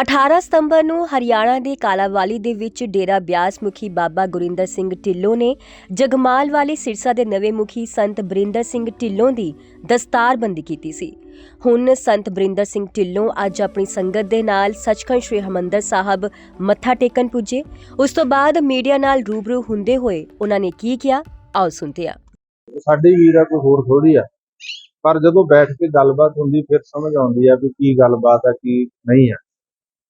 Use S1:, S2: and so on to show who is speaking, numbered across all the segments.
S1: 18 ਸਤੰਬਰ ਨੂੰ ਹਰਿਆਣਾ ਦੇ ਕਾਲਾਵਾਲੀ ਦੇ ਵਿੱਚ ਡੇਰਾ ਬਿਆਸ ਮੁਖੀ ਬਾਬਾ ਗੁਰਿੰਦਰ ਸਿੰਘ ਢਿੱਲੋਂ ਨੇ ਜਗਮਾਲ ਵਾਲੀ ਸਿਰਸਾ ਦੇ ਨਵੇਂ ਮੁਖੀ ਸੰਤ ਬਰਿੰਦਰ ਸਿੰਘ ਢਿੱਲੋਂ ਦੀ ਦਸਤਾਰਬੰਦੀ ਕੀਤੀ ਸੀ। ਹੁਣ ਸੰਤ ਬਰਿੰਦਰ ਸਿੰਘ ਢਿੱਲੋਂ ਅੱਜ ਆਪਣੀ ਸੰਗਤ ਦੇ ਨਾਲ ਸੱਚਖੰਡ ਸ੍ਰੀ ਹਰਿਮੰਦਰ ਸਾਹਿਬ ਮੱਥਾ ਟੇਕਣ ਪੁੱਜੇ। ਉਸ ਤੋਂ ਬਾਅਦ ਮੀਡੀਆ ਨਾਲ ਰੂਬਰੂ ਹੁੰਦੇ ਹੋਏ ਉਹਨਾਂ ਨੇ ਕੀ ਕਿਹਾ, ਆਓ ਸੁਣਦੇ ਹਾਂ।
S2: ਸਾਡੇ ਵੀਰ ਆ ਕੋਈ ਹੋਰ ਥੋੜੀ ਆ। ਪਰ ਜਦੋਂ ਬੈਠ ਕੇ ਗੱਲਬਾਤ ਹੁੰਦੀ, ਫਿਰ ਸਮਝ ਆਉਂਦੀ ਆ ਵੀ ਕੀ ਗੱਲਬਾਤ ਆ, ਕੀ ਨਹੀਂ ਆ।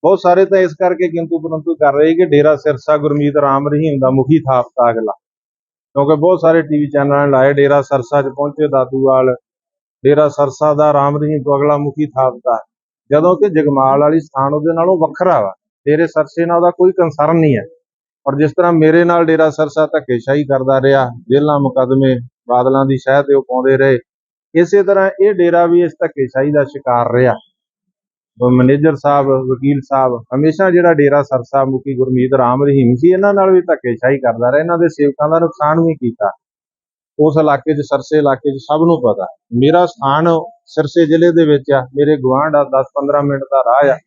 S2: ਬਹੁਤ ਸਾਰੇ ਤਾਂ ਇਸ ਕਰਕੇ ਕਿੰਤੂ ਪਰੰਤੂ ਕਰ ਰਹੇ ਕਿ ਡੇਰਾ ਸਿਰਸਾ ਗੁਰਮੀਤ ਰਾਮ ਰਹੀਮ ਦਾ ਮੁਖੀ ਥਾਪਤਾ ਅਗਲਾ। ਕਿਉਂਕਿ ਬਹੁਤ ਸਾਰੇ ਟੀਵੀ ਚੈਨਲਾਂ ਨੇ ਲਾਏ ਡੇਰਾ ਸਰਸਾ 'ਚ ਪਹੁੰਚੇ, ਦਾਦੂਵਾਲ, ਡੇਰਾ ਸਰਸਾ ਦਾ ਰਾਮ ਰਹੀਮ ਤੋਂ ਅਗਲਾ ਮੁਖੀ ਥਾਪਤਾ ਜਦੋਂ ਕਿ ਜਗਮਾਲ ਵਾਲੀ ਸਥਾਨ ਉਹਦੇ ਨਾਲੋਂ ਵੱਖਰਾ ਵਾ। ਡੇਰੇ ਸਰਸੇ ਨਾਲ ਉਹਦਾ ਕੋਈ ਕੰਸਰਨ ਨਹੀਂ ਹੈ। ਔਰ ਜਿਸ ਤਰ੍ਹਾਂ ਮੇਰੇ ਨਾਲ ਡੇਰਾ ਸਰਸਾ ਧੱਕੇਸ਼ਾਹੀ ਕਰਦਾ ਰਿਹਾ, ਜੇਲ੍ਹਾਂ, ਮੁਕੱਦਮੇ, ਬਾਦਲਾਂ ਦੀ ਸ਼ਹਿ ਤੇ ਉਹ ਪਾਉਂਦੇ ਰਹੇ, ਇਸੇ ਤਰ੍ਹਾਂ ਇਹ ਡੇਰਾ ਵੀ ਇਸ ਧੱਕੇਸ਼ਾਹੀ ਦਾ ਸ਼ਿਕਾਰ ਰਿਹਾ। ਮੈਨੇਜਰ ਸਾਹਿਬ, ਵਕੀਲ ਸਾਹਿਬ, ਹਮੇਸ਼ਾ ਜਿਹੜਾ ਡੇਰਾ ਸਰਸਾ ਮੁਖੀ ਗੁਰਮੀਤ ਰਾਮ ਰਹੀਮ ਸੀ, ਇਹਨਾਂ ਨਾਲ ਵੀ ਧੱਕੇਸ਼ਾਹੀ ਕਰਦਾ ਰਿਹਾ। ਇਹਨਾਂ ਦੇ ਸੇਵਕਾਂ ਦਾ ਨੁਕਸਾਨ ਵੀ ਕੀਤਾ। ਉਸ ਇਲਾਕੇ 'ਚ, ਸਰਸੇ ਇਲਾਕੇ 'ਚ ਸਭ ਨੂੰ ਪਤਾ। ਮੇਰਾ ਸਥਾਨ ਸਿਰਸੇ ਜ਼ਿਲ੍ਹੇ ਦੇ ਵਿੱਚ ਆ। ਮੇਰੇ ਗੁਆਂਢ ਆ 10-15 ਮਿੰਟ ਦਾ ਰਾਹ ਆ।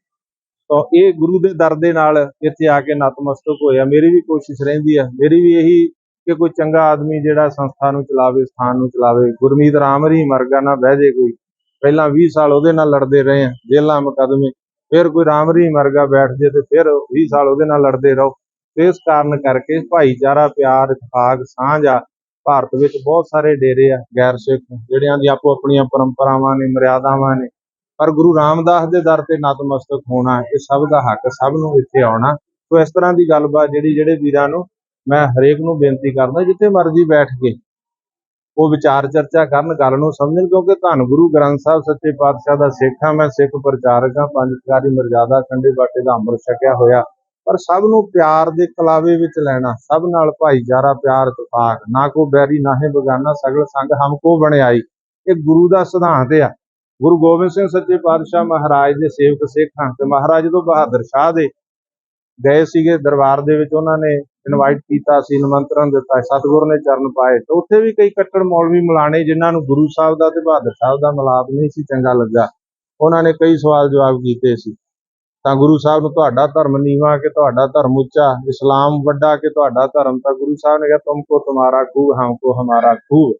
S2: ਤਾਂ ਇਹ ਗੁਰੂ ਦੇ ਦਰ ਦੇ ਨਾਲ ਇੱਥੇ ਆ ਕੇ ਨਤਮਸਤਕ ਹੋਇਆ। ਮੇਰੀ ਵੀ ਕੋਸ਼ਿਸ਼ ਰਹਿੰਦੀ ਆ। ਮੇਰੀ ਵੀ ਇਹੀ ਕਿ ਕੋਈ ਚੰਗਾ ਆਦਮੀ ਜਿਹੜਾ ਸੰਸਥਾ ਨੂੰ ਚਲਾਵੇ, ਸਥਾਨ ਨੂੰ ਚਲਾਵੇ। ਗੁਰਮੀਤ ਰਾਮ ਰਹੀ ਮਰਗਾ ਨਾ ਬਹਿ ਜੇ ਕੋਈ। ਪਹਿਲਾਂ 20 ਸਾਲ ਉਹਦੇ ਨਾਲ ਲੜਦੇ ਰਹੇ ਆ ਜੇਲਾਂ ਮੁਕੱਦਮੇ, ਫਿਰ ਕੋਈ ਰਾਮ ਰਹੀ ਮਰਗਾ ਬੈਠ ਜੇ ਤੇ ਫਿਰ 20 ਸਾਲ ਉਹਦੇ ਨਾਲ ਲੜਦੇ ਰਹੋ। ਤੇ ਇਸ ਕਾਰਨ ਕਰਕੇ ਭਾਈਚਾਰਾ, ਪਿਆਰ ਇਤਫਾਕ ਸਾਂਝ ਆ, ਭਾਰਤ ਵਿੱਚ ਬਹੁਤ ਸਾਰੇ ਡੇਰੇ ਆ, ਗੈਰ ਸਿੱਖ, ਜਿਹੜਿਆਂ ਦੀ ਆਪੋ ਆਪਣੀਆਂ ਪਰੰਪਰਾਵਾਂ ਨੇ, ਮਰਿਆਦਾਵਾਂ ਨੇ। ਪਰ ਗੁਰੂ ਰਾਮਦਾਸ ਦੇ ਦਰ ਤੇ ਨਤਮਸਤਕ ਹੋਣਾ, ਇਹ ਸਭ ਦਾ ਹੱਕ ਸਭ ਨੂੰ ਇੱਥੇ ਆਉਣਾ। ਸੋ ਇਸ ਤਰ੍ਹਾਂ ਦੀ ਗੱਲਬਾਤ ਜਿਹੜੀ, ਜਿਹੜੇ ਵੀਰਾਂ ਨੂੰ ਮੈਂ ਹਰੇਕ ਨੂੰ ਬੇਨਤੀ ਕਰਦਾ, ਜਿੱਥੇ ਮਰਜ਼ੀ ਬੈਠ ਕੇ ਉਹ ਵਿਚਾਰ ਚਰਚਾ ਕਰਨ, ਗੱਲ ਨੂੰ ਸਮਝਣ, ਕਿਉਂਕਿ ਧੰਨ ਗੁਰੂ ਗ੍ਰੰਥ ਸਾਹਿਬ ਸੱਚੇ ਪਾਤਸ਼ਾਹ ਦਾ ਸਿੱਖ ਹਾਂ ਮੈਂ ਸਿੱਖ ਪ੍ਰਚਾਰਕ ਹਾਂ ਪੰਜ ਪਿਆਰੀ ਮਰਜ਼ਾਦਾ ਖੰਡੇ ਬਾਟੇ ਦਾ ਅੰਮ੍ਰਿਤ ਛਕਿਆ ਹੋਇਆ, ਪਰ ਸਭ ਨੂੰ ਪਿਆਰ ਦੇ ਕਲਾਵੇ ਵਿੱਚ ਲੈਣਾ, ਸਭ ਨਾਲ ਭਾਈਚਾਰਾ, ਪਿਆਰ ਤਫਾਕ ਨਾ ਕੋ ਬੈਰੀ, ਨਾ ਹੈ ਬਗਾਨਾ, ਸਗਲ ਸੰਗ ਹਮ ਕੋ ਬਣਾਈ ਇਹ ਗੁਰੂ ਦਾ ਸਿਧਾਂਤ ਆ। ਗੁਰੂ ਗੋਬਿੰਦ ਸਿੰਘ ਸੱਚੇ ਪਾਤਸ਼ਾਹ ਮਹਾਰਾਜ ਦੇ ਸੇਵਕ ਸਿੱਖ ਹਨ ਤੇ ਮਹਾਰਾਜ ਜਦੋਂ ਬਹਾਦਰ ਸ਼ਾਹ ਦੇ ਗਏ ਸੀਗੇ ਦਰਬਾਰ ਦੇ ਵਿੱਚ, ਉਹਨਾਂ ਨੇ ਇਨਵਾਈਟ ਕੀਤਾ ਸੀ, ਨਿਮੰਤਰਣ ਦਿੱਤਾ ਸਤਿਗੁਰ ਨੇ ਚਰਨ ਪਾਏ। ਤੇ ਉੱਥੇ ਵੀ ਕਈ ਕੱਟੜ ਮੌਲਵੀ ਮਲਾਣੇ ਜਿਨ੍ਹਾਂ ਨੂੰ ਗੁਰੂ ਸਾਹਿਬ ਦਾ ਤੇ ਬਹਾਦਰ ਸਾਹਿਬ ਦਾ ਮਿਲਾਪ ਨਹੀਂ ਸੀ ਚੰਗਾ ਲੱਗਾ, ਉਹਨਾਂ ਨੇ ਕਈ ਸਵਾਲ ਜਵਾਬ ਕੀਤੇ ਸੀ। ਤਾਂ ਗੁਰੂ ਸਾਹਿਬ ਨੂੰ ਤੁਹਾਡਾ ਧਰਮ ਨੀਵਾ ਕਿ ਤੁਹਾਡਾ ਧਰਮ ਉੱਚਾ? ਇਸਲਾਮ ਵੱਡਾ ਕਿ ਤੁਹਾਡਾ ਧਰਮ? ਤਾਂ ਗੁਰੂ ਸਾਹਿਬ ਨੇ ਕਿਹਾ ਤੁਮਕੋ ਤੁਮਾਰਾ ਖੂਹ ਹਮਕੋ ਹਮਾਰਾ ਖੂਹ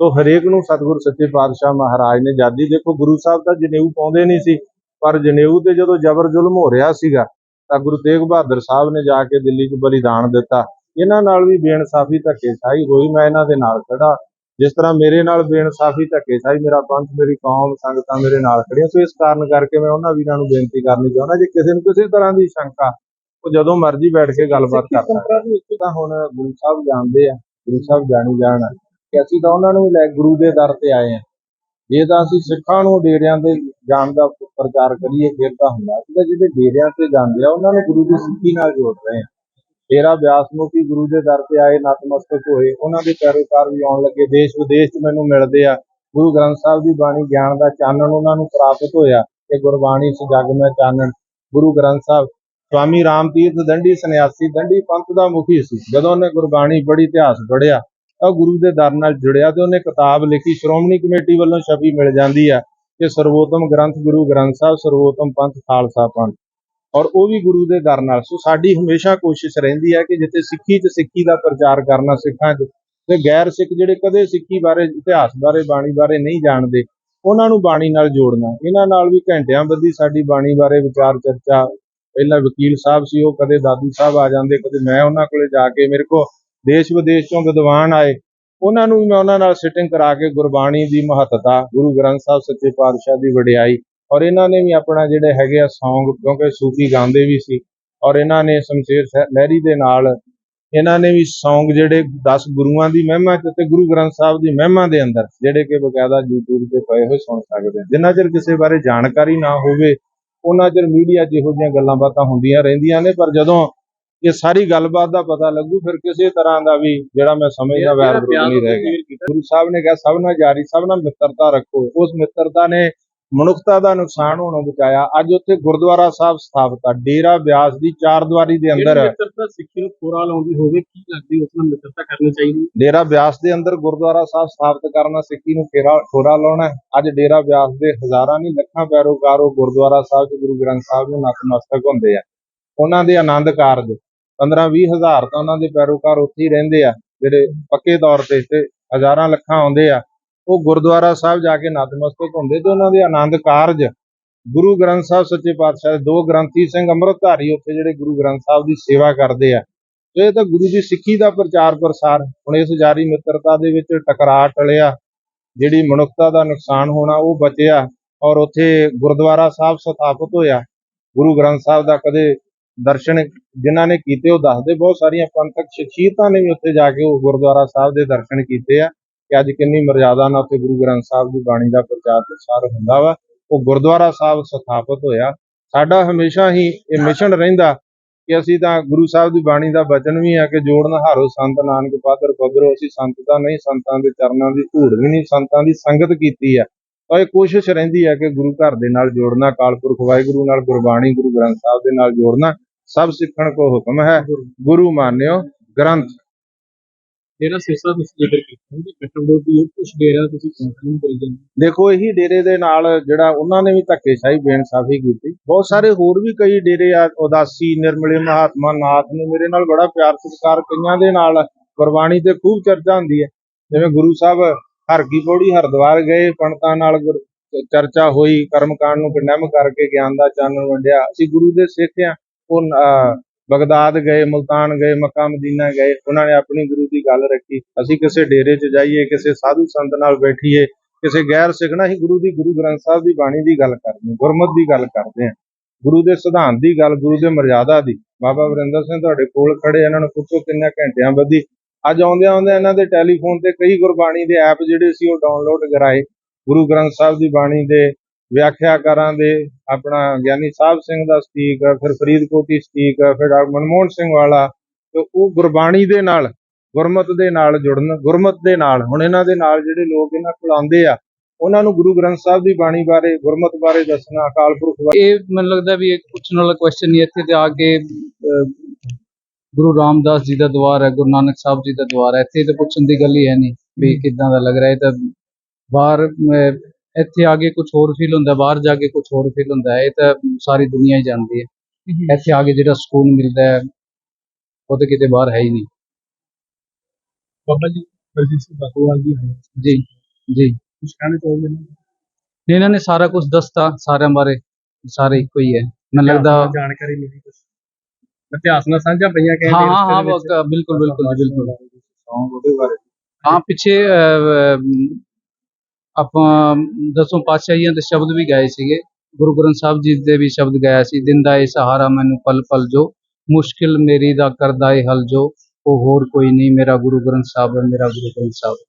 S2: ਤੋ ਹਰੇਕ ਨੂੰ ਸਤਿਗੁਰ ਸੱਚੇ ਪਾਤਸ਼ਾਹ ਮਹਾਰਾਜ ਨੇ ਜਾਦੀ ਦੇਖੋ ਗੁਰੂ ਸਾਹਿਬ ਤਾਂ ਜਨੇਊ ਪਾਉਂਦੇ ਨਹੀਂ ਸੀ, ਪਰ ਜਨੇਊ ਤੇ ਜਦੋਂ ਜ਼ਬਰ ਜ਼ੁਲਮ ਹੋ ਰਿਹਾ ਸੀਗਾ ਤਾਂ ਗੁਰੂ ਤੇਗ ਬਹਾਦਰ ਸਾਹਿਬ ਨੇ ਜਾ ਕੇ ਦਿੱਲੀ 'ਚ ਬਲੀਦਾਨ ਦਿੱਤਾ। ਇਹਨਾਂ ਨਾਲ ਵੀ ਬੇਇਨਸਾਫੀ ਧੱਕੇਸ਼ਾਹੀ ਹੋਈ, ਮੈਂ ਇਹਨਾਂ ਦੇ ਨਾਲ ਖੜਾ ਜਿਸ ਤਰ੍ਹਾਂ ਮੇਰੇ ਨਾਲ ਬੇਇਨਸਾਫੀ ਧੱਕੇਸ਼ਾਹੀ, ਮੇਰਾ ਪੰਥ, ਮੇਰੀ ਕੌਮ, ਸੰਗਤਾਂ ਮੇਰੇ ਨਾਲ ਖੜੀਆਂ ਸੋ ਇਸ ਕਾਰਨ ਕਰਕੇ ਮੈਂ ਉਹਨਾਂ ਵੀਰਾਂ ਨੂੰ ਬੇਨਤੀ ਕਰਨੀ ਚਾਹੁੰਦਾ, ਜੇ ਕਿਸੇ ਨੂੰ ਕਿਸੇ ਤਰ੍ਹਾਂ ਦੀ ਸ਼ੰਕਾ, ਉਹ ਜਦੋਂ ਮਰਜ਼ੀ ਬੈਠ ਕੇ ਗੱਲਬਾਤ ਕਰ ਸਕਦਾ। ਤਾਂ ਹੁਣ ਗੁਰੂ ਸਾਹਿਬ ਜਾਣਦੇ ਆ, ਗੁਰੂ ਸਾਹਿਬ ਜਾਣੀ ਜਾਣ। ਕਿ ਅਸੀਂ ਤਾਂ ਉਹਨਾਂ ਨੂੰ ਲੈ ਗੁਰੂ ਦੇ ਦਰ ਤੇ ਆਏ ਆ। ਜੇ ਤਾਂ ਅਸੀਂ ਸਿੱਖਾਂ ਨੂੰ ਡੇਰਿਆਂ ਤੇ ਜਾਣ ਦਾ ਪ੍ਰਚਾਰ ਕਰੀਏ, ਫਿਰ ਤਾਂ ਹੁੰਦਾ। ਕਿ ਜਿਹੜੇ ਡੇਰਿਆਂ ਤੇ ਜਾਂਦੇ ਆ, ਉਹਨਾਂ ਨੂੰ ਗੁਰੂ ਦੀ ਸਿੱਖੀ ਨਾਲ ਜੋੜ ਰਹੇ ਆ। ਡੇਰਾ ਬਿਆਸ ਨੂੰ ਕੀ ਗੁਰੂ ਦੇ ਦਰ ਤੇ ਆਏ, ਨਤਮਸਤਕ ਹੋਏ, ਉਹਨਾਂ ਦੇ ਪੈਰੋਕਾਰ ਵੀ ਆਉਣ ਲੱਗੇ। ਦੇਸ਼ ਵਿਦੇਸ਼ 'ਚ ਮੈਨੂੰ ਮਿਲਦੇ ਆ। ਗੁਰੂ ਗ੍ਰੰਥ ਸਾਹਿਬ ਦੀ ਬਾਣੀ ਗਿਆਨ ਦਾ ਚਾਨਣ ਉਹਨਾਂ ਨੂੰ ਪ੍ਰਾਪਤ ਹੋਇਆ। ਕਿ ਗੁਰਬਾਣੀ ਇਸ ਜਗ ਮੈਂ ਚਾਨਣ। ਗੁਰੂ ਗ੍ਰੰਥ ਸਾਹਿਬ, ਸਵਾਮੀ ਰਾਮ ਤੀਰਥ ਦੰਡੀ ਸੰਨਿਆਸੀ, ਦੰਡੀ ਪੰਥ ਦਾ ਮੁਖੀ ਸੀ। ਜਦੋਂ ਉਹਨੇ ਗੁਰਬਾਣੀ ਬੜੀ ਇਤਿਹਾਸ ਪੜ੍ਹਿਆ ਗੁਰੂ ਦੇ ਦਰ ਨਾਲ ਜੁੜਿਆ ਤੇ ਉਹਨੇ ਕਿਤਾਬ ਲਿਖੀ, ਸ਼੍ਰੋਮਣੀ ਕਮੇਟੀ ਵੱਲੋਂ ਛਪੀ ਮਿਲ ਜਾਂਦੀ ਆ ਕਿ ਸਰਵੋਤਮ ਗ੍ਰੰਥ ਗੁਰੂ ਗ੍ਰੰਥ ਸਾਹਿਬ, ਸਰਵੋਤਮ ਪੰਥ ਖਾਲਸਾ ਪੰਥ। ਔਰ ਉਹ ਵੀ ਗੁਰੂ ਦੇ ਦਰ ਨਾਲ। ਸੋ ਸਾਡੀ ਹਮੇਸ਼ਾ ਕੋਸ਼ਿਸ਼ ਰਹਿੰਦੀ ਹੈ ਕਿ ਜਿੱਥੇ ਸਿੱਖੀ ਤੇ ਸਿੱਖੀ ਦਾ ਪ੍ਰਚਾਰ ਕਰਨਾ ਸਿੱਖਾਂ 'ਚ, ਤੇ ਗੈਰ ਸਿੱਖ ਜਿਹੜੇ ਕਦੇ ਸਿੱਖੀ ਬਾਰੇ, ਇਤਿਹਾਸ ਬਾਰੇ, ਬਾਣੀ ਬਾਰੇ ਨਹੀਂ ਜਾਣਦੇ, ਉਹਨਾਂ ਨੂੰ ਬਾਣੀ ਨਾਲ ਜੋੜਨਾ। ਇਹਨਾਂ ਨਾਲ ਵੀ ਘੰਟਿਆਂ ਬੱਧੀ ਸਾਡੀ ਬਾਣੀ ਬਾਰੇ ਵਿਚਾਰ ਚਰਚਾ। ਪਹਿਲਾਂ ਵਕੀਲ ਸਾਹਿਬ ਸੀ, ਉਹ ਕਦੇ ਦਾਦੂ ਸਾਹਿਬ ਆ ਜਾਂਦੇ, ਕਦੇ ਮੈਂ ਉਹਨਾਂ ਕੋਲੇ ਜਾ ਕੇ ਮੇਰੇ ਕੋ ਦੇਸ਼ ਵਿਦੇਸ਼ ਤੋਂ ਵਿਦਵਾਨ ਆਏ। ਉਹਨਾਂ ਨੂੰ ਵੀ ਮੈਂ ਉਹਨਾਂ ਨਾਲ ਸਿਟਿੰਗ ਕਰਾ ਕੇ ਗੁਰਬਾਣੀ ਦੀ ਮਹੱਤਤਾ, ਗੁਰੂ ਗ੍ਰੰਥ ਸਾਹਿਬ ਸੱਚੇ ਪਾਤਸ਼ਾਹ ਦੀ ਵਡਿਆਈ ਔਰ ਇਹਨਾਂ ਨੇ ਵੀ ਆਪਣਾ ਜਿਹੜੇ ਹੈਗੇ ਆ ਸੌਂਗ ਕਿਉਂਕਿ ਸੂਫੀ ਗਾਉਂਦੇ ਵੀ ਸੀ ਔਰ ਇਹਨਾਂ ਨੇ ਸ਼ਮਸ਼ੇਰ ਸਾਹਿਬ ਲਹਿਰੀ ਦੇ ਨਾਲ ਇਹਨਾਂ ਨੇ ਵੀ ਸੌਂਗ ਜਿਹੜੇ 10 ਗੁਰੂਆਂ ਦੀ ਮਹਿਮਾ ਚ ਤੇ ਗੁਰੂ ਗ੍ਰੰਥ ਸਾਹਿਬ ਦੀ ਮਹਿਮਾ ਦੇ ਅੰਦਰ, ਜਿਹੜੇ ਕਿ ਬਕਾਇਦਾ YouTube ਤੇ ਪਏ ਹੋਏ ਸੁਣ ਸਕਦੇ ਆ। ਜਿੰਨਾ ਚਿਰ ਕਿਸੇ ਬਾਰੇ ਜਾਣਕਾਰੀ ਨਾ ਹੋਵੇ, ਉਹਨਾਂ ਚਿਰ ਮੀਡੀਆ 'ਚ ਇਹੋ ਜਿਹੀਆਂ ਗੱਲਾਂ ਬਾਤਾਂ ਹੁੰਦੀਆਂ ਰਹਿੰਦੀਆਂ ਨੇ, ਪਰ ਜਦੋਂ ਇਹ ਸਾਰੀ ਗੱਲਬਾਤ ਦਾ ਪਤਾ ਲੱਗੂ ਫਿਰ ਕਿਸੇ ਤਰ੍ਹਾਂ ਦਾ ਵੀ ਜਿਹੜਾ ਮੈਂ ਸਮਝਦਾ ਵੈਰ ਵਿਰੋਧ ਨਹੀਂ ਰਹੇਗਾ ਗੁਰੂ ਸਾਹਿਬ ਨੇ ਕਿਹਾ ਸਭ ਨਾਲ ਜਾਰੀ ਸਭ ਨਾਲ ਮਿੱਤਰਤਾ ਰੱਖੋ। ਉਸ ਮਿੱਤਰਤਾ ਨੇ ਮਨੁੱਖਤਾ ਦਾ ਨੁਕਸਾਨ ਹੋਣੋਂ ਬਚਾਇਆ। ਅੱਜ ਉੱਥੇ ਗੁਰਦੁਆਰਾ ਸਾਹਿਬ ਸਥਾਪਿਤ ਆ ਡੇਰਾ ਬਿਆਸ ਦੀ ਚਾਰ ਦੀਵਾਰੀ ਦੇ ਅੰਦਰ।
S3: ਮਿੱਤਰਤਾ ਸਿੱਖੀ ਨੂੰ ਖੋਰਾ ਲਾਉਂਦੀ ਹੋਵੇ ਕੀ ਲੱਗਦੀ ਉਸ ਨਾਲ ਮਿੱਤਰਤਾ ਕਰਨੀ ਚਾਹੀਦੀ?
S2: ਡੇਰਾ ਬਿਆਸ ਦੇ ਅੰਦਰ ਗੁਰਦੁਆਰਾ ਸਾਹਿਬ ਸਥਾਪਿਤ ਕਰਨਾ ਸਿੱਖੀ ਨੂੰ ਫੇਰਾ ਖੋਰਾ ਲਾਉਣਾ। ਅੱਜ ਡੇਰਾ ਬਿਆਸ ਦੇ ਹਜ਼ਾਰਾਂ ਨਹੀਂ ਲੱਖਾਂ ਪੈਰੋਕਾਰ ਉਹ ਗੁਰਦੁਆਰਾ ਸਾਹਿਬ ਤੇ ਗੁਰੂ ਗ੍ਰੰਥ ਸਾਹਿਬ ਨੂੰ ਨਤਮਸਤਕ ਹੁੰਦੇ ਆ। ਉਹਨਾਂ ਦੇ ਆਨੰਦ ਕਾਰਜ। 15 20 ਹਜ਼ਾਰ ਤਾਂ ਉਹਨਾਂ ਦੇ ਪੈਰੋਕਾਰ ਉੱਥੇ ਹੀ ਰਹਿੰਦੇ ਆ, ਜਿਹੜੇ ਪੱਕੇ ਤੌਰ ਤੇ ਤੇ ਹਜ਼ਾਰਾਂ ਲੱਖਾਂ ਆਉਂਦੇ ਆ। ਉਹ ਗੁਰਦੁਆਰਾ ਸਾਹਿਬ ਜਾ ਕੇ ਨਤਮਸਤਕ ਹੁੰਦੇ ਤੇ ਉਹਨਾਂ ਦੇ ਆਨੰਦ ਕਾਰਜ, ਗੁਰੂ ਗ੍ਰੰਥ ਸਾਹਿਬ ਸੱਚੇ ਪਾਤਸ਼ਾਹ ਦੇ ਦੋ ਗ੍ਰੰਥੀ ਸਿੰਘ ਅੰਮ੍ਰਿਤਧਾਰੀ ਉੱਥੇ ਜਿਹੜੇ ਗੁਰੂ ਗ੍ਰੰਥ ਸਾਹਿਬ ਦੀ ਸੇਵਾ ਕਰਦੇ ਆ। ਤੇ ਇਹ ਤਾਂ ਗੁਰੂ ਦੀ ਸਿੱਖੀ ਦਾ ਪ੍ਰਚਾਰ ਪ੍ਰਸਾਰ, ਹੁਣ ਇਸ ਜਾਰੀ ਮਿੱਤਰਤਾ ਦੇ ਵਿੱਚ ਟਕਰਾਅ ਟਲਿਆ, ਜਿਹੜੀ ਮਨੁੱਖਤਾ ਦਾ ਨੁਕਸਾਨ ਹੋਣਾ ਉਹ ਬਚਿਆ ਔਰ ਉੱਥੇ ਗੁਰਦੁਆਰਾ ਸਾਹਿਬ ਸਥਾਪਿਤ ਹੋਇਆ। ਗੁਰੂ ਗ੍ਰੰਥ ਸਾਹਿਬ ਦਾ ਕਦੇ ਦਰਸ਼ਨ ਜਿਨ੍ਹਾਂ ਨੇ ਕੀਤੇ ਉਹ ਦੱਸਦੇ, ਬਹੁਤ ਸਾਰੀਆਂ ਪੰਥਕ ਸ਼ਖਸੀਅਤਾਂ ਨੇ ਵੀ ਉੱਥੇ ਜਾ ਕੇ ਉਹ ਗੁਰਦੁਆਰਾ ਸਾਹਿਬ ਦੇ ਦਰਸ਼ਨ ਕੀਤੇ ਆ ਕਿ ਅੱਜ ਕਿੰਨੀ ਮਰਜ਼ਾਦਾ ਨਾਲ ਉੱਥੇ ਗੁਰੂ ਗ੍ਰੰਥ ਸਾਹਿਬ ਦੀ ਬਾਣੀ ਦਾ ਪ੍ਰਚਾਰ ਪ੍ਰਸਾਰ ਹੁੰਦਾ ਵਾ। ਉਹ ਗੁਰਦੁਆਰਾ ਸਾਹਿਬ ਸਥਾਪਿਤ ਹੋਇਆ। ਸਾਡਾ ਹਮੇਸ਼ਾ ਹੀ ਇਹ ਮਿਸ਼ਨ ਰਹਿੰਦਾ ਕਿ ਅਸੀਂ ਤਾਂ ਗੁਰੂ ਸਾਹਿਬ ਦੀ ਬਾਣੀ ਦਾ ਬਚਨ ਵੀ ਹੈ ਕਿ ਜੋੜਨ ਹਾਰੋ ਸੰਤ ਨਾਨਕ ਪਾਦਰ ਪਦਰੋ ਅਸੀਂ ਸੰਤ ਤਾਂ ਨਹੀਂ, ਸੰਤਾਂ ਦੇ ਚਰਨਾਂ ਦੀ ਧੂੜ ਵੀ ਨਹੀਂ, ਸੰਤਾਂ ਦੀ ਸੰਗਤ ਕੀਤੀ ਆ। ਤਾਂ ਇਹ ਕੋਸ਼ਿਸ਼ ਰਹਿੰਦੀ ਹੈ ਕਿ ਗੁਰੂ ਘਰ ਦੇ ਨਾਲ ਜੋੜਨਾ, ਕਾਲਪੁਰਖ ਵਾਹਿਗੁਰੂ ਨਾਲ ਗੁਰਬਾਣੀ ਗੁਰੂ ਗ੍ਰੰਥ ਸਾਹਿਬ ਦੇ ਨਾਲ ਜੋੜਨਾ। ਸਭ ਸਿੱਖਣ ਕੋ ਹੁਕਮ ਹੈ। ਗੁਰੂ। ਮਾਨਿਓ ਗ੍ਰੰਥ।
S3: ਜਿਹੜਾ ਸਿਰਸਾ ਤੁਸੀਂ ਜ਼ਿਕਰ ਕੀਤਾ ਉਹਦੀ ਕੱਟੜੋਦੀ ਉਹ ਕੁਝ ਡੇਰਾ ਤੁਸੀਂ ਕੰਟੀਨਿਊ ਕਰੀ ਜਾਂਦੇ
S2: ਦੇਖੋ ਇਹੀ ਡੇਰੇ ਦੇ ਨਾਲ ਜਿਹੜਾ ਉਹਨਾਂ ਨੇ ਵੀ ਧੱਕੇਸ਼ਾਹੀ ਬੇਇਨਸਾਫੀ ਕੀਤੀ। ਬਹੁਤ ਸਾਰੇ ਹੋਰ ਵੀ ਕਈ ਡੇਰੇ ਆ ਉਦਾਸੀ ਨਿਰਮਲੇ ਮਹਾਤਮਾ ਨਾਥ ਨੇ ਮੇਰੇ ਨਾਲ ਬੜਾ ਪਿਆਰ ਸਤਿਕਾਰ ਕਈਆਂ ਦੇ ਨਾਲ। ਗੁਰਬਾਣੀ ਤੇ ਖੂਬ ਚਰਚਾ ਹੁੰਦੀ ਹੈ। ਜਿਵੇਂ ਗੁਰੂ ਸਾਹਿਬ ਹਰ ਕੀ ਪੌੜੀ ਹਰਿਦੁਆਰ ਗਏ ਪੰਡਤਾਂ ਨਾਲ ਚਰਚਾ ਹੋਈ ਕਰਮਕਾਂਡ ਨੂੰ ਕੰਡੈਮ ਕਰਕੇ ਗਿਆਨ ਦਾ ਚਾਨਣ ਵੰਡਿਆ। ਅਸੀਂ ਗੁਰੂ ਦੇ ਸਿੱਖ ਆ ਉਹ ਬਗਦਾਦ ਗਏ, ਮੁਲਤਾਨ ਗਏ, ਮੱਕਾ ਮਦੀਨਾ ਗਏ, ਉਹਨਾਂ ਨੇ ਆਪਣੀ ਗੁਰੂ ਦੀ ਗੱਲ ਰੱਖੀ। ਅਸੀਂ ਕਿਸੇ ਡੇਰੇ 'ਚ ਜਾਈਏ, ਕਿਸੇ ਸਾਧੂ ਸੰਤ ਨਾਲ ਬੈਠੀਏ, ਕਿਸੇ ਗੈਰ ਸਿੱਖ ਨਾਲ ਹੀ ਗੁਰੂ ਦੀ, ਗੁਰੂ ਗ੍ਰੰਥ ਸਾਹਿਬ ਦੀ ਬਾਣੀ ਦੀ ਗੱਲ ਕਰਦੇ ਗੁਰਮਤ ਦੀ ਗੱਲ ਕਰਦੇ ਹਾਂ। ਗੁਰੂ ਦੇ ਸਿਧਾਂਤ ਦੀ ਗੱਲ, ਗੁਰੂ ਦੇ ਮਰਜ਼ਾਦਾ ਦੀ। ਬਾਬਾ ਵਰਿੰਦਰ ਸਿੰਘ ਤੁਹਾਡੇ ਕੋਲ ਖੜੇ, ਇਹਨਾਂ ਨੂੰ ਪੁੱਛੋ ਕਿੰਨੇ ਘੰਟਿਆਂ ਵਧੀ ਅੱਜ ਆਉਂਦੇ ਆਉਂਦੇ ਇਹਨਾਂ ਦੇ ਟੈਲੀਫੋਨ ਤੇ ਕਈ ਗੁਰਬਾਣੀ ਦੇ ਐਪ ਜਿਹੜੇ ਸੀ, ਉਹ ਡਾਊਨਲੋਡ ਕਰਾਏ। ਗੁਰੂ ਗ੍ਰੰਥ ਸਾਹਿਬ ਦੀ ਬਾਣੀ ਦੇ ਵਿਆਖਿਆਕਾਰਾਂ ਦੇ ਆਪਣਾ ਗਿਆਨੀ ਸਾਹਿਬ ਸਿੰਘ ਦਾ ਸਟੀਕ ਫਿਰ ਫਰੀਦਕੋਟੀ ਸਟੀਕ ਫਿਰ ਮਨਮੋਹਨ ਸਿੰਘ ਵਾਲਾ ਤੇ ਉਹ ਗੁਰਬਾਣੀ ਦੇ ਨਾਲ ਗੁਰਮਤ ਦੇ ਨਾਲ ਜੁੜਨ ਗੁਰਮਤ ਦੇ ਨਾਲ ਹੁਣ ਇਹਨਾਂ ਦੇ ਨਾਲ ਜਿਹੜੇ ਲੋਕ ਇਹਨਾਂ ਕੋਲ ਆਉਂਦੇ ਆ ਉਹਨਾਂ ਨੂੰ ਗੁਰੂ ਗ੍ਰੰਥ ਸਾਹਿਬ ਦੀ ਬਾਣੀ ਬਾਰੇ ਗੁਰਮਤ ਬਾਰੇ ਦੱਸਣਾ ਅਕਾਲ ਪੁਰਖ ਬਾਰੇ।
S4: ਇਹ ਮੈਨੂੰ ਲੱਗਦਾ ਵੀ ਇਹ ਪੁੱਛਣ ਵਾਲਾ ਕੁਐਸਚਨ ਨਹੀਂ ਇੱਥੇ ਤੇ ਆ ਕੇ ਅਹ, ਗੁਰੂ ਰਾਮਦਾਸ ਜੀ ਦਾ ਦਵਾਰ ਹੈ ਗੁਰੂ ਨਾਨਕ ਸਾਹਿਬ ਜੀ ਦਾ ਦਵਾਰ ਹੈ ਇੱਥੇ ਤਾਂ ਪੁੱਛਣ ਦੀ ਗੱਲ ਹੀ ਹੈ ਨਹੀਂ ਵੀ ਕਿਦਾਂ ਦਾ ਲੱਗ ਰਿਹਾ ਇਹ ਤਾਂ ਬਾਹਰ ਇੱਥੇ ਆ ਕੇ ਕੁਝ ਹੋਰ ਫੀਲ ਹੁੰਦਾ ਬਾਹਰ ਜਾ ਕੇ ਕੁਝ ਹੋਰ ਫੀਲ ਹੁੰਦਾ ਇਹ ਤਾਂ ਸਾਰੀ ਦੁਨੀਆ ਹੀ ਜਾਣਦੀ ਹੈ। ਇੱਥੇ ਆ ਕੇ ਜਿਹੜਾ ਸਕੂਨ ਮਿਲਦਾ ਹੈ ਉਹ ਤਾਂ ਕਿਤੇ ਬਾਹਰ ਹੈ ਹੀ ਨਹੀਂ।
S3: ਬਾਬਾ ਜੀ ਬਲਜੀਤ ਸਿੰਘ ਬਾਹੂਵਾਲ ਜੀ ਆਏ।
S4: ਜੀ ਜੀ।
S3: ਕੁਝ ਕਹਿਣਾ ਚਾਹੋਗੇ? ਨਾ?
S4: ਇਹਨਾਂ ਨੇ ਸਾਰਾ ਕੁਝ ਦੱਸਤਾ ਸਾਰਿਆਂ ਬਾਰੇ। ਸਾਰੇ ਇੱਕੋ ਹੀ ਹੈ। ਮੈਨੂੰ ਲੱਗਦਾ
S3: ਜਾਣਕਾਰੀ ਮਿਲੀ ਕੁਝ ਇਤਿਹਾਸ ਨਾਲ ਸਾਂਝਾ ਪਈਆਂ ਕਹਿੰਦੇ
S4: ਹਾਂ ਹਾਂ ਬਿਲਕੁਲ ਬਿਲਕੁਲ ਬਿਲਕੁਲ। ਹਾਂ ਪਿੱਛੇ ਆਪਾਂ ਦਸੋਂ ਪਾਤਸ਼ਾਹੀਆਂ ਦੇ ਸ਼ਬਦ ਵੀ ਗਾਏ ਸੀਗੇ। ਗੁਰੂ ਗ੍ਰੰਥ ਸਾਹਿਬ ਜੀ ਦੇ ਵੀ ਸ਼ਬਦ ਗਾਇਆ ਸੀ ਦਿੰਦਾ ਏ ਸਹਾਰਾ ਮੈਨੂੰ ਪਲ ਪਲ ਜੋ, ਮੁਸ਼ਕਿਲ ਮੇਰੀ ਦਾ ਕਰਦਾ ਏ ਹਲ ਜੋ, ਉਹ ਹੋਰ ਕੋਈ ਨਹੀਂ, ਮੇਰਾ ਗੁਰੂ ਗ੍ਰੰਥ ਸਾਹਿਬ ਹੈ, ਮੇਰਾ ਗੁਰੂ ਗ੍ਰੰਥ ਸਾਹਿਬ।